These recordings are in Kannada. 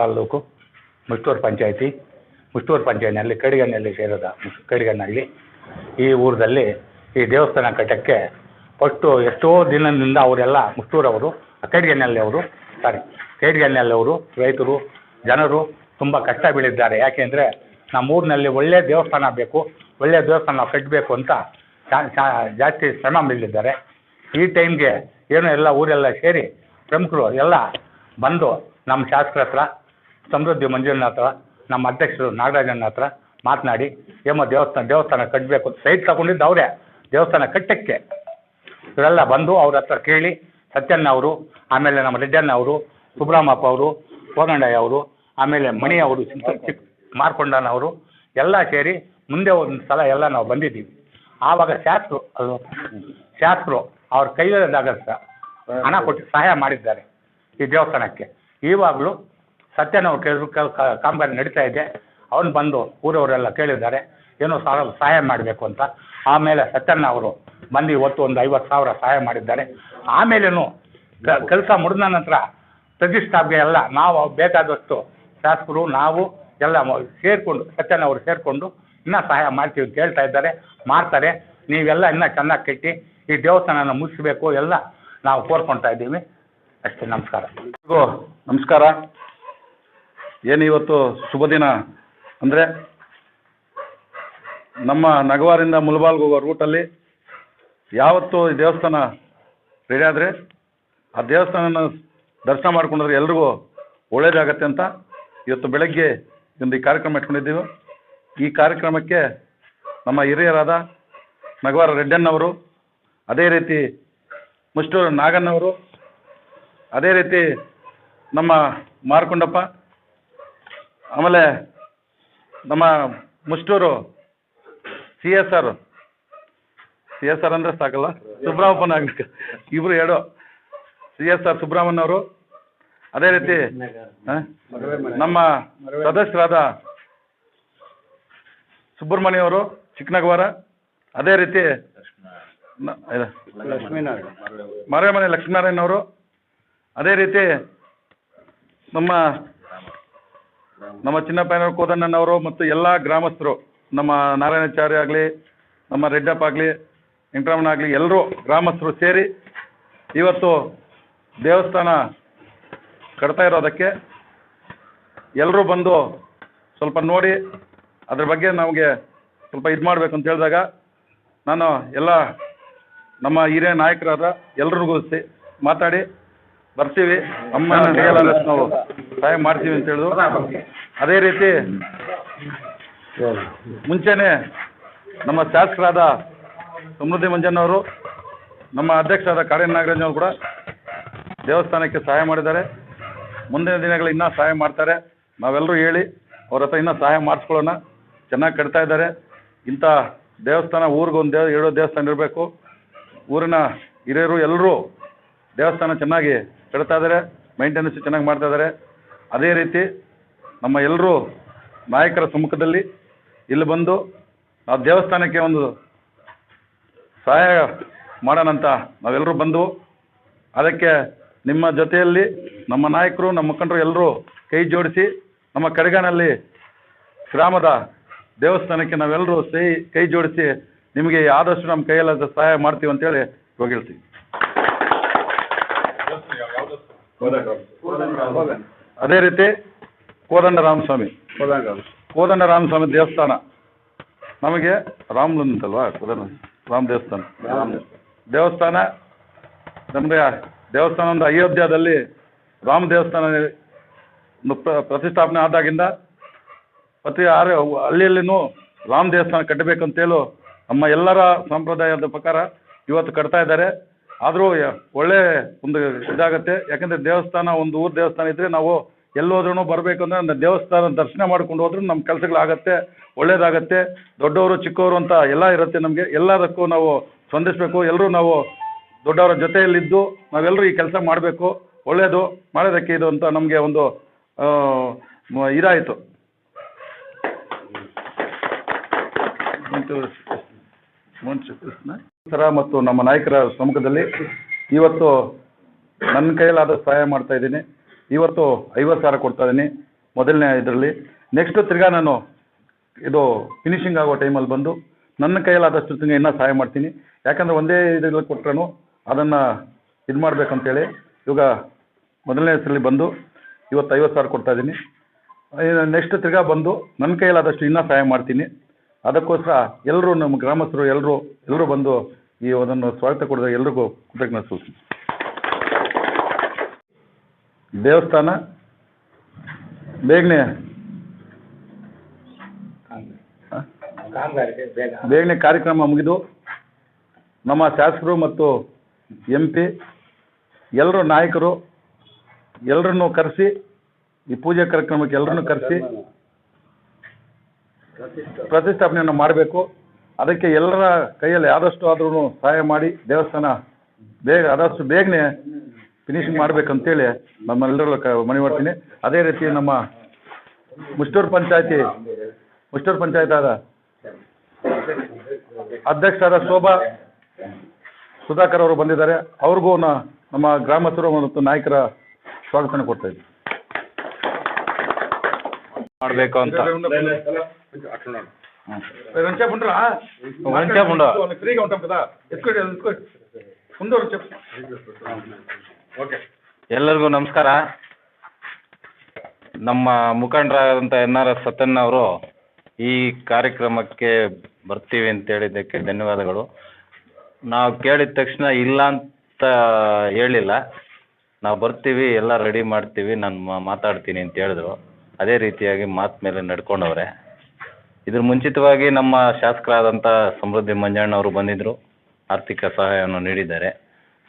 ತಾಲೂಕು ಮುಷ್ಟೂರ್ ಪಂಚಾಯತಿ. ಮುಷ್ಟೂರು ಪಂಚಾಯತಿನಲ್ಲಿ ಕಡಿಗಣ್ಣಲ್ಲಿ ಸೇರಿದ ಕಡಿಗನಲ್ಲಿ ಈ ಊರದಲ್ಲಿ ಈ ದೇವಸ್ಥಾನ ಕಟ್ಟಕ್ಕೆ ಫಸ್ಟು ಎಷ್ಟೋ ದಿನದಿಂದ ಅವರೆಲ್ಲ ಮುಷ್ಟೂರವರು ಕಡಿಗಣ್ಣಲ್ಲಿ ಅವರು ಸಾರಿ ಕಡಿಗಣ್ಣಲ್ಲಿ ಅವರು ರೈತರು, ಜನರು ತುಂಬ ಕಷ್ಟ ಬೀಳಿದ್ದಾರೆ. ಯಾಕೆಂದರೆ ನಮ್ಮ ಊರಿನಲ್ಲಿ ಒಳ್ಳೆಯ ದೇವಸ್ಥಾನ ಬೇಕು ಒಳ್ಳೆಯ ದೇವಸ್ಥಾನ ಕಟ್ಟಬೇಕು ಅಂತ ಜಾಸ್ತಿ ಶ್ರಮ ಬೀಳಿದ್ದಾರೆ. ಈ ಟೈಮ್ಗೆ ಏನು ಎಲ್ಲ ಊರೆಲ್ಲ ಸೇರಿ ಪ್ರಮುಖರು ಎಲ್ಲ ಬಂದು ನಮ್ಮ ಶಾಸಕರ ಹತ್ರ ಸಮೃದ್ಧಿ ಮಂಜುನಾಥ ನಮ್ಮ ಅಧ್ಯಕ್ಷರು ನಾಗರಾಜನ ಹತ್ರ ಮಾತನಾಡಿ ಏಮ್ಮ ದೇವಸ್ಥಾನ ದೇವಸ್ಥಾನ ಕಟ್ಟಬೇಕು ಸೈಟ್ ತಗೊಂಡಿದ್ದು ಅವರೇ. ದೇವಸ್ಥಾನ ಕಟ್ಟಕ್ಕೆ. ಇವರೆಲ್ಲ ಬಂದು ಅವ್ರ ಹತ್ರ ಕೇಳಿ, ಸತ್ಯಣ್ಣ ಅವರು, ಆಮೇಲೆ ನಮ್ಮ ರೆಡ್ಡಣ್ಣ ಅವರು, ಸುಬ್ರಹ್ಮಪ್ಪ ಅವರು ಕೋದಂಡಯ್ಯ ಅವರು, ಆಮೇಲೆ ಮಣಿ ಅವರು ಚಿಕ್ಕ ಮಾರ್ಕೊಂಡಣ್ಣ ಅವರು, ಎಲ್ಲ ಸೇರಿ ಮುಂದೆ ಒಂದು ಸಲ ಎಲ್ಲ ನಾವು ಬಂದಿದ್ದೀವಿ. ಆವಾಗ ಶಾಸ್ತ್ರು, ಅದು ಶಾಸಕರು ಅವ್ರ ಕೈಯಲ್ಲಾಗ ಹಣ ಕೊಟ್ಟು ಸಹಾಯ ಮಾಡಿದ್ದಾರೆ ಈ ದೇವಸ್ಥಾನಕ್ಕೆ. ಈವಾಗಲೂ ಸತ್ಯನವ್ರು ಕೇಳಿದ್ರು ಕ- ಕ- ಕಾಮಗಾರಿ ನಡೀತಾ ಇದೆ. ಅವ್ನು ಬಂದು ಊರವರೆಲ್ಲ ಕೇಳಿದ್ದಾರೆ. ಏನೋ ಸಹ ಸಹಾಯ ಮಾಡಬೇಕು ಅಂತ. ಆಮೇಲೆ ಸತ್ಯಣ್ಣ ಅವರು ಬಂದು ಇವತ್ತು ಒಂದು ಐವತ್ತು ಸಾವಿರ ಸಹಾಯ ಮಾಡಿದ್ದಾರೆ. ಆಮೇಲೇನು ಕೆಲಸ ಮುಗಿದ ನಂತರ ಪ್ರತಿಷ್ಠಾಪನೆ ಎಲ್ಲ ನಾವು ಬೇಕಾದಷ್ಟು ಶಾಸಕರು, ನಾವು ಎಲ್ಲ ಸೇರಿಕೊಂಡು ಸತ್ಯನ ಅವರು ಸೇರಿಕೊಂಡು ಇನ್ನೂ ಸಹಾಯ ಮಾಡ್ತೀವಿ ಕೇಳ್ತಾ ಇದ್ದಾರೆ. ಮಾಡ್ತಾರೆ. ನೀವೆಲ್ಲ ಇನ್ನೂ ಚೆನ್ನಾಗಿ ಕಟ್ಟಿ ಈ ದೇವಸ್ಥಾನನ ಮುಗಿಸ್ಬೇಕು ಎಲ್ಲ ನಾವು ಕೋರ್ಕೊಳ್ತಾ ಇದ್ದೀವಿ. ಅಷ್ಟೇ, ನಮಸ್ಕಾರ. ನಮಸ್ಕಾರ. ಏನು ಇವತ್ತು ಶುಭ ದಿನ? ಅಂದರೆ ನಮ್ಮ ನಗವಾರಿಂದ ಮುಲ್ಬಾಲ್ಗೆ ಹೋಗೋ ರೂಟಲ್ಲಿ ಯಾವತ್ತು ಈ ದೇವಸ್ಥಾನ ರೆಡಿ ಆದರೆ ಆ ದೇವಸ್ಥಾನನ ದರ್ಶನ ಮಾಡಿಕೊಂಡ್ರೆ ಎಲ್ರಿಗೂ ಒಳ್ಳೇದಾಗತ್ತೆ ಅಂತ ಇವತ್ತು ಬೆಳಗ್ಗೆ ಒಂದು ಈ ಕಾರ್ಯಕ್ರಮ ಇಟ್ಕೊಂಡಿದ್ದೀವಿ. ಈ ಕಾರ್ಯಕ್ರಮಕ್ಕೆ ನಮ್ಮ ಹಿರಿಯರಾದ ನಗವಾರ ರೆಡ್ಡಣ್ಣವರು ಅದೇ ರೀತಿ ಮುಷ್ಟೂರು ನಾಗಣ್ಣವರು, ಅದೇ ರೀತಿ ನಮ್ಮ ಮಾರ್ಕೊಂಡಪ್ಪ ಆಮೇಲೆ ನಮ್ಮ Mushturu C S R. C S R ಅಂದರೆ ಸಾಕಲ್ಲ? ಸುಬ್ರಹ್ಮಣ್ಯ ಇಬ್ಬರು ಎರಡು. ಸಿ ಎಸ್ ಆರ್ ಸುಬ್ರಹ್ಮಣ್ಯ ಅವರು ಅದೇ ರೀತಿ? ನಮ್ಮ ಸದಸ್ಯರಾದ ಸುಬ್ರಹ್ಮಣ್ಯ ಅವರು ಚಿಕ್ಕನಗವಾರ. ಅದೇ ರೀತಿ ನ- ಇದು, ಮರಮನೆ ಲಕ್ಷ್ಮೀನಾರಾಯಣ ಅವರು ಅದೇ ರೀತಿ ನಮ್ಮ ನಮ್ಮ ಚಿನ್ನಪ್ಪನವರು ಕೋದಣ್ಣನವರು ಮತ್ತು ಎಲ್ಲ ಗ್ರಾಮಸ್ಥರು, ನಮ್ಮ ನಾರಾಯಣಾಚಾರ್ಯ ಆಗಲಿ, ನಮ್ಮ ರೆಡ್ಡಪ್ಪ ಆಗಲಿ, ವೆಂಕಟರಮಣ ಆಗಲಿ, ಎಲ್ಲರೂ ಗ್ರಾಮಸ್ಥರು ಸೇರಿ ಇವತ್ತು ದೇವಸ್ಥಾನ ಕಟ್ತಾ ಇರೋದಕ್ಕೆ ಎಲ್ಲರೂ ಬಂದು ಸ್ವಲ್ಪ ನೋಡಿ, ಅದ್ರ ಬಗ್ಗೆ ನಮಗೆ ಸ್ವಲ್ಪ ಇದು ಮಾಡಬೇಕು ಅಂತ ಹೇಳಿದಾಗ ನಾನು ಎಲ್ಲ ನಮ್ಮ ಹಿರಿಯ ನಾಯಕರಾದ ಎಲ್ರಿಗೂ ಮಾತಾಡಿ ಬರ್ತೀವಿ. ಅಮ್ಮನ ನಾವು ಸಹಾಯ ಮಾಡ್ತೀವಿ ಅಂತ ಹೇಳಿದ್ರು. ಅದೇ ರೀತಿ ಮುಂಚೆನೆ ನಮ್ಮ ಶಾಸಕರಾದ ಸಮೃದ್ಧಿ ಮಂಜಣ್ಣವರು ನಮ್ಮ ಅಧ್ಯಕ್ಷರಾದ ಕಾಡಿನ ನಾಗರಾಜ್ ಅವರು ಕೂಡ ದೇವಸ್ಥಾನಕ್ಕೆ ಸಹಾಯ ಮಾಡಿದ್ದಾರೆ. ಮುಂದಿನ ದಿನಗಳು ಇನ್ನೂ ಸಹಾಯ ಮಾಡ್ತಾರೆ. ನಾವೆಲ್ಲರೂ ಹೇಳಿ ಅವ್ರ ಹತ್ರ ಇನ್ನೂ ಸಹಾಯ ಮಾಡಿಸ್ಕೊಳ್ಳೋಣ. ಚೆನ್ನಾಗಿ ಕಟ್ತಾ ಇದ್ದಾರೆ. ಇಂಥ ದೇವಸ್ಥಾನ ಊರಿಗೊಂದು ದೇವ ಹೇಳೋ ದೇವಸ್ಥಾನ ಇರಬೇಕು. ಊರಿನ ಹಿರಿಯರು ಎಲ್ಲರೂ ದೇವಸ್ಥಾನ ಚೆನ್ನಾಗಿ ಕಟ್ತಾ ಇದ್ದಾರೆ ಮೈಂಟೆನೆನ್ಸ್ ಚೆನ್ನಾಗಿ ಮಾಡ್ತಾ ಇದ್ದಾರೆ ಅದೇ ರೀತಿ ನಮ್ಮ ಎಲ್ಲರೂ ನಾಯಕರ ಸಮ್ಮುಖದಲ್ಲಿ ಇಲ್ಲಿ ಬಂದು ಆ ದೇವಸ್ಥಾನಕ್ಕೆ ಒಂದು ಸಹಾಯ ಮಾಡೋಣಂತ ನಾವೆಲ್ಲರೂ ಬಂದು ಅದಕ್ಕೆ ನಿಮ್ಮ ಜೊತೆಯಲ್ಲಿ ನಮ್ಮ ನಾಯಕರು, ನಮ್ಮ ಮುಖಂಡರು ಎಲ್ಲರೂ ಕೈ ಜೋಡಿಸಿ ನಮ್ಮ ಕಡೆಗಾನಲ್ಲಿ ಗ್ರಾಮದ ದೇವಸ್ಥಾನಕ್ಕೆ ನಾವೆಲ್ಲರೂ ಸೈ ಕೈ ಜೋಡಿಸಿ ನಿಮಗೆ ಆದಷ್ಟು ನಮ್ಮ ಕೈಯಲ್ಲಾದ ಸಹಾಯ ಮಾಡ್ತೀವಿ ಅಂತೇಳಿ ಇವಾಗ ಅದೇ ರೀತಿ ಕೋದಂಡ ರಾಮಸ್ವಾಮಿ ಕೋದಂಡ ರಾಮಸ್ವಾಮಿ ದೇವಸ್ಥಾನ. ನಮಗೆ ರಾಮ್ಲು ಅಂತಲ್ವಾ ಕೋದಂಡ ರಾಮ ದೇವಸ್ಥಾನ? ದೇವಸ್ಥಾನ. ನಮಗೆ ದೇವಸ್ಥಾನ ಒಂದು ಅಯೋಧ್ಯದಲ್ಲಿ ರಾಮ ದೇವಸ್ಥಾನ ಪ್ರ- ಪ್ರತಿಷ್ಠಾಪನೆ ಆದಾಗಿಂದ ಪ್ರತಿ ಆರು ಹಳ್ಳಿಯಲ್ಲಿನೂ ರಾಮ ದೇವಸ್ಥಾನ ಕಟ್ಟಬೇಕಂತೇಳು ನಮ್ಮ ಎಲ್ಲರ ಸಂಪ್ರದಾಯದ ಪ್ರಕಾರ ಇವತ್ತು ಕಟ್ತಾ ಇದ್ದಾರೆ. ಆದರೂ ಒಳ್ಳೆ ಒಂದು ಇದಾಗತ್ತೆ. ಯಾಕಂದರೆ ದೇವಸ್ಥಾನ ಒಂದು ಊರು ದೇವಸ್ಥಾನ ಇದ್ದರೆ ನಾವು ಎಲ್ಲೋದ್ರೂ ಬರಬೇಕು ಅಂದರೆ ದೇವಸ್ಥಾನ ದರ್ಶನ ಮಾಡ್ಕೊಂಡು ಹೋದ್ರೂ ನಮ್ಮ ಕೆಲಸಗಳಾಗತ್ತೆ ಒಳ್ಳೇದಾಗತ್ತೆ. ದೊಡ್ಡವರು ಚಿಕ್ಕವರು ಅಂತ ಎಲ್ಲ ಇರುತ್ತೆ ನಮಗೆ. ಎಲ್ಲದಕ್ಕೂ ನಾವು ಸ್ಪಂದಿಸಬೇಕು. ಎಲ್ಲರೂ ನಾವು ದೊಡ್ಡವರ ಜೊತೆಯಲ್ಲಿದ್ದು ನಾವೆಲ್ಲರೂ ಈ ಕೆಲಸ ಮಾಡಬೇಕು. ಒಳ್ಳೆಯದು ಮಾಡೋದಕ್ಕೆ ಇದು ಅಂತ ನಮಗೆ ಒಂದು ಇದಾಯಿತು. ಸರ ಮತ್ತು ನಮ್ಮ ನಾಯಕರ ಸಮ್ಮುಖದಲ್ಲಿ ಇವತ್ತು ನನ್ನ ಕೈಯಲ್ಲಾದ ಸಹಾಯ ಮಾಡ್ತಾ ಇದ್ದೀನಿ. ಇವತ್ತು ಐವತ್ತು ಸಾವಿರ ಕೊಡ್ತಾ ಇದ್ದೀನಿ ಮೊದಲನೇ ಇದರಲ್ಲಿ. ನೆಕ್ಸ್ಟ್ ತಿರ್ಗಾ ನಾನು ಇದು ಫಿನಿಶಿಂಗ್ ಆಗೋ ಟೈಮಲ್ಲಿ ಬಂದು ನನ್ನ ಕೈಯಲ್ಲಾದಷ್ಟು ತಿಂಗ ಇನ್ನೂ ಸಹಾಯ ಮಾಡ್ತೀನಿ. ಯಾಕಂದರೆ ಒಂದೇ ಇದ್ರಲ್ಲಿ ಕೊಟ್ರೂ ಅದನ್ನು ಇದು ಮಾಡಬೇಕಂತೇಳಿ ಇವಾಗ ಮೊದಲನೇ ಹೆಸರಲ್ಲಿ ಬಂದು ಇವತ್ತು ಐವತ್ತು ಸಾವಿರ ಕೊಡ್ತಾ ಇದ್ದೀನಿ. ನೆಕ್ಸ್ಟ್ ತಿರ್ಗಾ ಬಂದು ನನ್ನ ಕೈಯಲ್ಲಾದಷ್ಟು ಇನ್ನೂ ಸಹಾಯ ಮಾಡ್ತೀನಿ. ಅದಕ್ಕೋಸ್ಕರ ಎಲ್ಲರೂ ನಮ್ಮ ಗ್ರಾಮಸ್ಥರು ಎಲ್ಲರೂ ಎಲ್ಲರೂ ಬಂದು ಈ ಅದನ್ನು ಸ್ವಾಗತ ಕೊಡಿದ ಎಲ್ರಿಗೂ ಕೃತಜ್ಞತೆ ಸೂಚಿಸ್ತೀನಿ ದೇವಸ್ಥಾನ, ಬೇಗನೆ. ಬೇಗನೆ ಕಾರ್ಯಕ್ರಮ ಮುಗಿದು ನಮ್ಮ ಶಾಸಕರು ಮತ್ತು ಎಂ ಪಿ ಎಲ್ಲರೂ ನಾಯಕರು ಎಲ್ಲರನ್ನೂ ಕರೆಸಿ ಈ ಪೂಜೆ ಕಾರ್ಯಕ್ರಮಕ್ಕೆ ಎಲ್ಲರನ್ನೂ ಕರೆಸಿ ಪ್ರತಿಷ್ಠಾಪನೆಯನ್ನು ಮಾಡಬೇಕು. ಅದಕ್ಕೆ ಎಲ್ಲರ ಕೈಯಲ್ಲಿ ಆದಷ್ಟು ಆದ್ರೂ ಸಹಾಯ ಮಾಡಿ ದೇವಸ್ಥಾನ ಬೇಗ ಆದಷ್ಟು ಬೇಗನೆ ಫಿನಿಶಿಂಗ್ ಮಾಡಬೇಕಂತೇಳಿ ನಮ್ಮೆಲ್ಲರಲ್ಲೂ ಕ ಮನವಿ ಮಾಡ್ತೀನಿ. ಅದೇ ರೀತಿ ನಮ್ಮ ಮುಷ್ಟೂರು ಪಂಚಾಯತಿ ಮುಷ್ಟೂರು ಪಂಚಾಯತ್ ಆದ ಅಧ್ಯಕ್ಷರಾದ ಶೋಭಾ ಸುಧಾಕರ್ ಅವರು ಬಂದಿದ್ದಾರೆ. ಅವ್ರಿಗೂ ನಮ್ಮ ಗ್ರಾಮಸ್ಥರು ಮತ್ತು ನಾಯಕರ ಸ್ವಾಗತನ ಕೊಡ್ತಾ ಇದ್ದೀವಿ ಮಾಡಬೇಕು ಅಂತ. రంచా పుండ్రా రంచా పుండ్రా. ఫ్రీగా ఉంటాం కదా ఎత్తుకోండి ఎత్తుకోండి ముందు చెప్పు ఓకే ಎಲ್ಲರಿಗೂ ನಮಸ್ಕಾರ ನಮ್ಮ ಮುಖಂಡರಾದಂಥ ಎನ್ ಆರ್ ಎಸ್ ಸತ್ಯನ್ ಅವರು ಈ ಕಾರ್ಯಕ್ರಮಕ್ಕೆ ಬರ್ತೀವಿ ಅಂತ ಹೇಳಿದ್ದಕ್ಕೆ ಧನ್ಯವಾದಗಳು ನಾವು ಕೇಳಿದ ತಕ್ಷಣ ಇಲ್ಲ ಅಂತ ಹೇಳಿಲ್ಲ ನಾವು ಬರ್ತೀವಿ ಎಲ್ಲ ರೆಡಿ ಮಾಡ್ತೀವಿ ನಾನು ಮಾ- ಮಾತಾಡ್ತೀನಿ ಅಂತ ಹೇಳಿದ್ರು ಅದೇ ರೀತಿಯಾಗಿ ಮಾತು ಮೇಲೆ ನಡ್ಕೊಂಡವ್ರೆ ಇದ್ರ ಮುಂಚಿತವಾಗಿ ನಮ್ಮ ಶಾಸಕರಾದಂಥ ಸಮೃದ್ಧಿ ಮಂಜಣ್ಣವರು ಬಂದಿದ್ದರು ಆರ್ಥಿಕ ಸಹಾಯವನ್ನು ನೀಡಿದ್ದಾರೆ.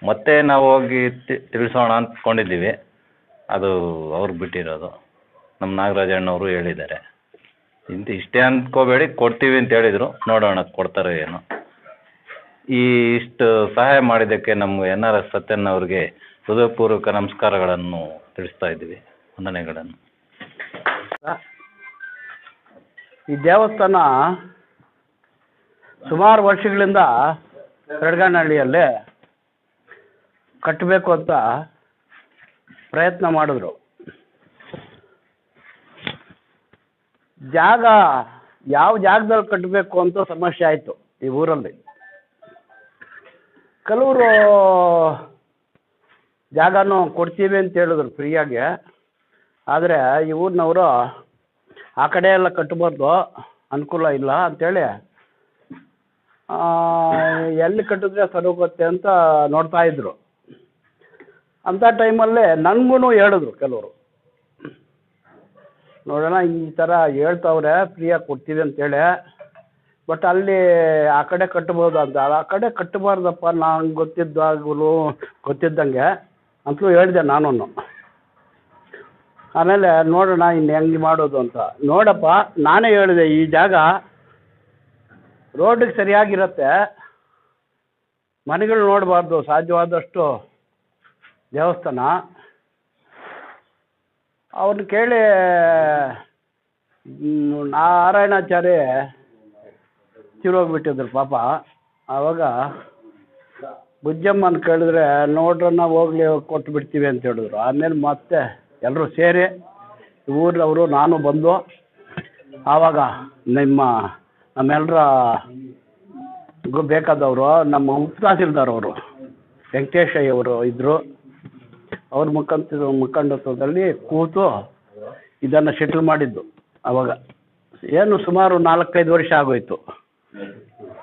ಮತ್ತೆ ನಾವು ಹೋಗಿ ತಿಳಿಸೋಣ ಅಂದ್ಕೊಂಡಿದ್ದೀವಿ. ಅದು ಅವ್ರು ಬಿಟ್ಟಿರೋದು. ನಮ್ಮ ನಾಗರಾಜಣ್ಣವರು ಹೇಳಿದ್ದಾರೆ. ಇಂತ ಇಷ್ಟೇ ಅಂದ್ಕೋಬೇಡಿ, ಕೊಡ್ತೀವಿ ಅಂತ ಹೇಳಿದರು. ನೋಡೋಣ ಕೊಡ್ತಾರೆ ಏನೋ. ಈ ಇಷ್ಟು ಸಹಾಯ ಮಾಡಿದ್ದಕ್ಕೆ ನಮ್ಮ ಎನ್ ಆರ್ ಎಸ್ ಸತ್ಯನ್ ಅವ್ರಿಗೆ ಹೃದಯಪೂರ್ವಕ ನಮಸ್ಕಾರಗಳನ್ನು ತಿಳಿಸ್ತಾ ಇದ್ದೀವಿ. ವಂದನೆಗಳನ್ನು. ಈ ದೇವಸ್ಥಾನ ಸುಮಾರು ವರ್ಷಗಳಿಂದ ಕಡ್ಗಾನಹಳ್ಳಿಯಲ್ಲಿ ಕಟ್ಟಬೇಕು ಅಂತ ಪ್ರಯತ್ನ ಮಾಡಿದ್ರು. ಜಾಗ ಯಾವ ಜಾಗದಲ್ಲಿ ಕಟ್ಟಬೇಕು ಅಂತ ಸಮಸ್ಯೆ ಆಯಿತು ಈ ಊರಲ್ಲಿ. ಕೆಲವರು ಜಾಗನೂ ಕೊಡ್ತೀವಿ ಅಂತ ಹೇಳಿದ್ರು ಫ್ರೀಯಾಗಿ. ಆದರೆ ಈ ಊರಿನವರು ಆ ಕಡೆ ಎಲ್ಲ ಕಟ್ಟಬಾರ್ದು ಅನುಕೂಲ ಇಲ್ಲ ಅಂತೇಳಿ. ಎಲ್ಲಿ ಕಟ್ಟಿದ್ರೆ ಸರಿ ಹೋಗುತ್ತೆ ಅಂತ ನೋಡ್ತಾ ಇದ್ರು. ಅಂಥ ಟೈಮಲ್ಲಿ ನನಗೂ ಹೇಳಿದ್ರು ಕೆಲವರು. ನೋಡೋಣ, ಈ ಥರ ಹೇಳ್ತವ್ರೆ ಫ್ರೀಯಾಗಿ ಕೊಡ್ತೀವಿ ಅಂತೇಳಿ. ಬಟ್ ಅಲ್ಲಿ ಆ ಕಡೆ ಕಟ್ಬೋದು ಅಂತ. ಆ ಕಡೆ ಕಟ್ಟಬಾರ್ದಪ್ಪ ನಂಗೆ ಗೊತ್ತಿದ್ದಾಗಲೂ, ಗೊತ್ತಿದ್ದಂಗೆ ಅಂತಲೂ ಹೇಳಿದೆ ನಾನು ಆಮೇಲೆ ನೋಡೋಣ ಇನ್ನು ಹೆಂಗೆ ಮಾಡೋದು ಅಂತ. ನೋಡಪ್ಪ, ನಾನೇ ಹೇಳಿದೆ, ಈ ಜಾಗ ರೋಡಿಗೆ ಸರಿಯಾಗಿರುತ್ತೆ. ಮನೆಗಳು ನೋಡಬಾರ್ದು, ಸಾಧ್ಯವಾದಷ್ಟು ದೇವಸ್ಥಾನ. ಅವ್ರನ್ನ ಕೇಳಿ ನಾರಾಯಣಾಚಾರಿ ನಾರಾಯಣಾಚಾರ್ಯ ತಿರೋಗ್ಬಿಟ್ಟಿದ್ರು ಪಾಪ. ಆವಾಗ ಬುಜ್ಜಮ್ಮನ ಕೇಳಿದ್ರೆ ನೋಡ್ರನ್ನ ಹೋಗ್ಲಿ ಕೊಟ್ಟು ಬಿಡ್ತೀವಿ ಅಂತ ಹೇಳಿದ್ರು. ಆಮೇಲೆ ಮತ್ತೆ ಎಲ್ಲರೂ ಸೇರಿ ಊರಿನವರು, ನಾನು ಬಂದು ಆವಾಗ ನಿಮ್ಮ ನಮ್ಮೆಲ್ಲರ ಬೇಕಾದವರು, ನಮ್ಮ ಉಪ ತಹಸೀಲ್ದಾರ್ ಅವರು ವೆಂಕಟೇಶಯ್ಯ ಅವರು ಇದ್ದರು ಅವ್ರ ಮುಖಾಂತರ ಮುಖಂಡತ್ವದಲ್ಲಿ ಕೂತು ಇದನ್ನು ಸೆಟ್ಲ್ ಮಾಡಿದ್ದು ಆವಾಗ ಏನು ಸುಮಾರು ನಾಲ್ಕೈದು ವರ್ಷ ಆಗೋಯ್ತು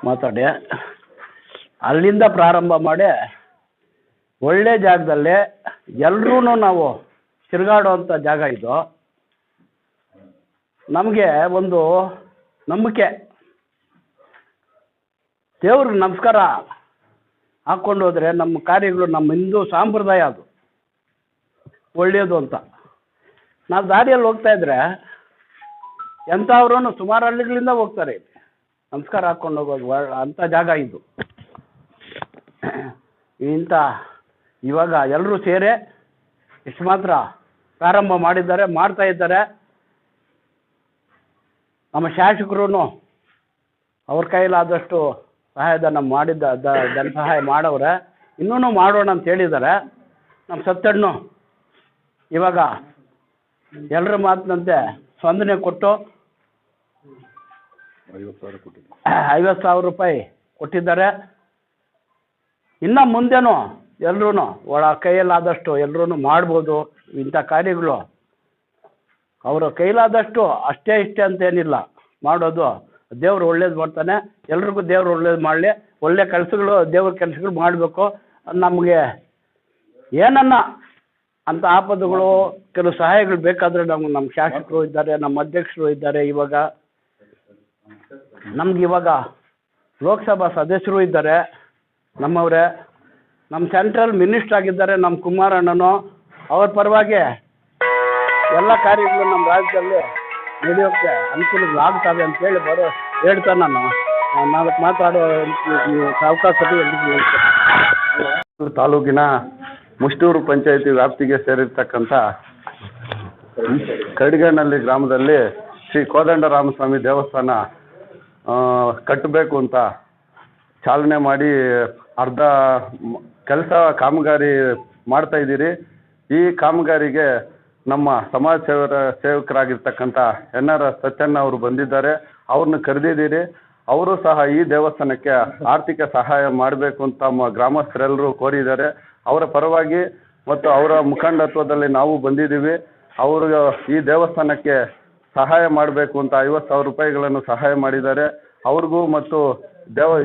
ಮಾತಾಡಿ. ಅಲ್ಲಿಂದ ಪ್ರಾರಂಭ ಮಾಡಿ ಒಳ್ಳೆ ಜಾಗದಲ್ಲೇ ಎಲ್ಲರೂ ನಾವು ತಿರುಗಾಡುವಂಥ ಜಾಗ ಇದು. ನಮಗೆ ಒಂದು ನಂಬಿಕೆ. ದೇವ್ರಿಗೆ ನಮಸ್ಕಾರ ಹಾಕ್ಕೊಂಡು ಹೋದರೆ ನಮ್ಮ ಕಾರ್ಯಗಳು ನಮ್ಮ ಹಿಂದೂ ಸಾಂಪ್ರದಾಯ ಅದು. ಒಳ್ಳೆಯದು ಅಂತ. ನಾವು ದಾರಿಯಲ್ಲಿ ಹೋಗ್ತಾ ಇದ್ರೆ ಎಂಥವ್ರೂ ಸುಮಾರು ಹಳ್ಳಿಗಳಿಂದ ಹೋಗ್ತಾರೆ ನಮಸ್ಕಾರ ಹಾಕ್ಕೊಂಡು ಹೋಗೋದು ಅಂಥ ಜಾಗ ಇದು. ಇಂಥ ಇವಾಗ ಎಲ್ಲರೂ ಸೇರೆ ಇಷ್ಟು ಮಾತ್ರ ಪ್ರಾರಂಭ ಮಾಡಿದ್ದಾರೆ ಮಾಡ್ತಾ ಇದ್ದಾರೆ. ನಮ್ಮ ಶಾಸಕರು ಅವ್ರ ಕೈಲಾದಷ್ಟು ಸಹಾಯಧನ ಮಾಡಿದ್ದ ದ- ಧನ ಸಹಾಯ ಮಾಡವ್ರೆ. ಇನ್ನೂ ಮಾಡೋಣ ಅಂತ ಹೇಳಿದ್ದಾರೆ. ನಮ್ಮ ಸತ್ತಣ್ಣು ಇವಾಗ ಎಲ್ಲರ ಮಾತಿನಂತೆ ಸ್ಪಂದನೆ ಕೊಟ್ಟು ಐವತ್ತು ಸಾವಿರ ರೂಪಾಯಿ ಕೊಟ್ಟಿದ್ದಾರೆ. ಇನ್ನು ಮುಂದೆನೂ ಎಲ್ರೂ ಒಳ ಕೈಯಲ್ಲಾದಷ್ಟು ಎಲ್ರೂ ಮಾಡ್ಬೋದು ಇಂಥ ಕಾರ್ಯಗಳು. ಅವರ ಕೈಲಾದಷ್ಟು ಅಷ್ಟೇ ಇಷ್ಟೇ ಅಂತೇನಿಲ್ಲ. ಮಾಡೋದು, ದೇವ್ರು ಒಳ್ಳೇದು ಮಾಡ್ತಾನೆ, ಎಲ್ರಿಗೂ ದೇವ್ರು ಒಳ್ಳೇದು ಮಾಡಲಿ, ಒಳ್ಳೆ ಕೆಲಸಗಳು, ದೇವ್ರ ಕೆಲಸಗಳು ಮಾಡಬೇಕು. ನಮಗೆ ಏನನ್ನ ಅಂಥ ಆಪದಗಳು ಕೆಲವು ಸಹಾಯಗಳು ಬೇಕಾದರೆ ನಮ್ಗೆ ನಮ್ಮ ಶಾಸಕರು ಇದ್ದಾರೆ, ನಮ್ಮ ಅಧ್ಯಕ್ಷರು ಇದ್ದಾರೆ ಇವಾಗ. ನಮ್ಗೆ ಇವಾಗ ಲೋಕಸಭಾ ಸದಸ್ಯರು ಇದ್ದಾರೆ, ನಮ್ಮವರೇ. ನಮ್ಮ ಸೆಂಟ್ರಲ್ ಮಿನಿಸ್ಟರ್ ಆಗಿದ್ದಾರೆ ನಮ್ಮ ಕುಮಾರಣ್ಣನು. ಅವ್ರ ಪರವಾಗಿ ಎಲ್ಲ ಕಾರ್ಯಗಳು ನಮ್ಮ ರಾಜ್ಯದಲ್ಲಿ ನಡೆಯೋಕ್ಕೆ ಅನುಕೂಲಗಳಾಗ್ತವೆ ಅಂತೇಳಿ ಬರೋ ಹೇಳ್ತಾ ನಾನು. ನಾಲ್ಕು ಮಾತಾಡೋ ಅವಕಾಶ ತಾಲೂಕಿನ ಮುಷ್ಟೂರು ಪಂಚಾಯತಿ ವ್ಯಾಪ್ತಿಗೆ ಸೇರಿರ್ತಕ್ಕಂಥ ಕಡಿಗನಹಳ್ಳಿ ಗ್ರಾಮದಲ್ಲಿ ಶ್ರೀ ಕೋದಂಡರಾಮಸ್ವಾಮಿ ದೇವಸ್ಥಾನ ಕಟ್ಟಬೇಕು ಅಂತ ಚಾಲನೆ ಮಾಡಿ ಅರ್ಧ ಕೆಲಸ ಕಾಮಗಾರಿ ಮಾಡ್ತಾ ಇದ್ದೀರಿ. ಈ ಕಾಮಗಾರಿಗೆ ನಮ್ಮ ಸಮಾಜ ಸೇವರ, ಸೇವಕರಾಗಿರ್ತಕ್ಕಂಥ ಎನ್ ಆರ್ ಅವರು ಬಂದಿದ್ದಾರೆ. ಅವ್ರನ್ನ ಕರೆದಿದ್ದೀರಿ. ಅವರು ಸಹ ಈ ದೇವಸ್ಥಾನಕ್ಕೆ ಆರ್ಥಿಕ ಸಹಾಯ ಮಾಡಬೇಕು ಅಂತ ನಮ್ಮ ಗ್ರಾಮಸ್ಥರೆಲ್ಲರೂ ಕೋರಿದ್ದಾರೆ. ಅವರ ಪರವಾಗಿ ಮತ್ತು ಅವರ ಮುಖಂಡತ್ವದಲ್ಲಿ ನಾವು ಬಂದಿದ್ದೀವಿ. ಅವರು ಈ ದೇವಸ್ಥಾನಕ್ಕೆ ಸಹಾಯ ಮಾಡಬೇಕು ಅಂತ ಐವತ್ತು ಸಾವಿರ ರೂಪಾಯಿಗಳನ್ನು ಸಹಾಯ ಮಾಡಿದ್ದಾರೆ. ಅವ್ರಿಗೂ ಮತ್ತು ದೇವ,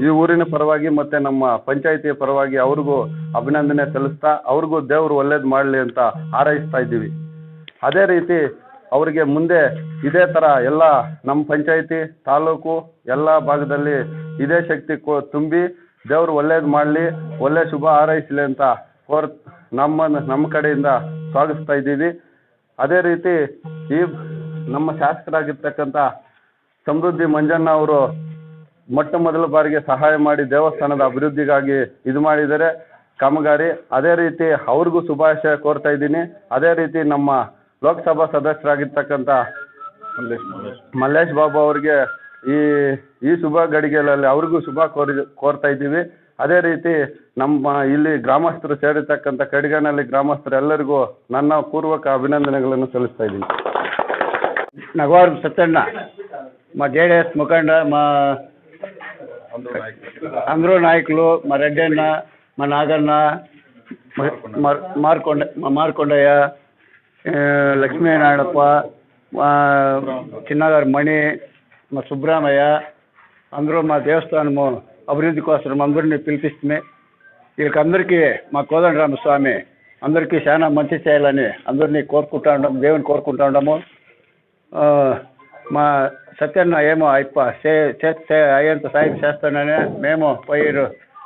ಈ- ಊರಿನ ಪರವಾಗಿ ಮತ್ತು ನಮ್ಮ ಪಂಚಾಯಿತಿಯ ಪರವಾಗಿ ಅವ್ರಿಗೂ ಅಭಿನಂದನೆ ಸಲ್ಲಿಸ್ತಾ ಅವ್ರಿಗೂ ದೇವರು ಒಳ್ಳೇದು ಮಾಡಲಿ ಅಂತ ಹಾರೈಸ್ತಾ ಇದ್ದೀವಿ. ಅದೇ ರೀತಿ ಅವರಿಗೆ ಮುಂದೆ ಇದೇ ಥರ ಎಲ್ಲ ನಮ್ಮ ಪಂಚಾಯಿತಿ, ತಾಲೂಕು, ಎಲ್ಲ ಭಾಗದಲ್ಲಿ ಇದೇ ಶಕ್ತಿ ಕೋ, ತುಂಬಿ ದೇವರು ಒಳ್ಳೇದು ಮಾಡಲಿ, ಒಳ್ಳೆ ಶುಭ ಹಾರೈಸಲಿ ಅಂತ ಕೋರ್, ನಮ್ಮ ನಮ್ಮ ಕಡೆಯಿಂದ ಸ್ವಾಗತಿಸ್ತಾ ಇದ್ದೀವಿ. ಅದೇ ರೀತಿ ಈ ನಮ್ಮ ಶಾಸಕರಾಗಿರ್ತಕ್ಕಂಥ ಸಮೃದ್ಧಿ ಮಂಜಣ್ಣ ಅವರು ಮೊಟ್ಟ ಮೊದಲ ಬಾರಿಗೆ ಸಹಾಯ ಮಾಡಿ ದೇವಸ್ಥಾನದ ಅಭಿವೃದ್ಧಿಗಾಗಿ ಇದು ಮಾಡಿದರೆ ಕಾಮಗಾರಿ ಅದೇ ರೀತಿ ಅವ್ರಿಗೂ ಶುಭಾಶಯ ಕೋರ್ತಾ ಇದ್ದೀನಿ. ಅದೇ ರೀತಿ ನಮ್ಮ ಲೋಕಸಭಾ ಸದಸ್ಯರಾಗಿರ್ತಕ್ಕಂಥ ಮಲ್ಲೇಶ್ ಬಾಬು ಅವರಿಗೆ ಈ ಈ ಶುಭ ಗಡಿಗೆಗಳಲ್ಲಿ ಅವ್ರಿಗೂ ಶುಭ ಕೋರಿ, ಕೋರ್ತಾ ಇದ್ದೀವಿ. ಅದೇ ರೀತಿ ನಮ್ಮ ಇಲ್ಲಿ ಗ್ರಾಮಸ್ಥರು ಸೇರಿರ್ತಕ್ಕಂಥ ಕಡಿಗನಲ್ಲಿ ಗ್ರಾಮಸ್ಥರು ಎಲ್ಲರಿಗೂ ನನ್ನ ಪೂರ್ವಕ ಅಭಿನಂದನೆಗಳನ್ನು ಸಲ್ಲಿಸ್ತಾ ಇದ್ದೀನಿ. ನಗವಾರ ಸತ್ಯಣ್ಣ, ಮಾ ಜೆ ಡಿ ಎಸ್ ಮುಖಂಡ, ಮಾ అందరూ నాయకులు. మా రెడ్డన్న మా నాగన్న మార్కొండ. మా మార్కొండయ్య లక్ష్మీనారాయణప్ప మా చిన్నగారు మణి మా సుబ్రహ్మయ్య అందరూ మా దేవస్థానము అభివృద్ధి కోసం అందరినీ పిలిపిస్తుంది వీళ్ళకందరికీ మా కోదండరామస్వామి అందరికీ చాలా మంచి చేయాలని అందరినీ కోరుకుంటా ఉన్నాం దేవుని కోరుకుంటా ఉన్నాము ఆ, మా సత్యన్న ఏమో అయిప చే చేస్తే అయ్యేంత సాయం చేస్తానని మేము పోయి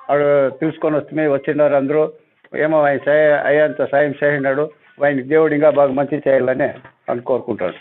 వాడు పిలుచుకొని వస్తే వచ్చినారు అందరూ ఏమో ఆయన చే అయ్యేంత సాయం చేసినాడు ఆయన దేవుడు ఇంకా బాగా మంచి చేయాలని అని కోరుకుంటాడు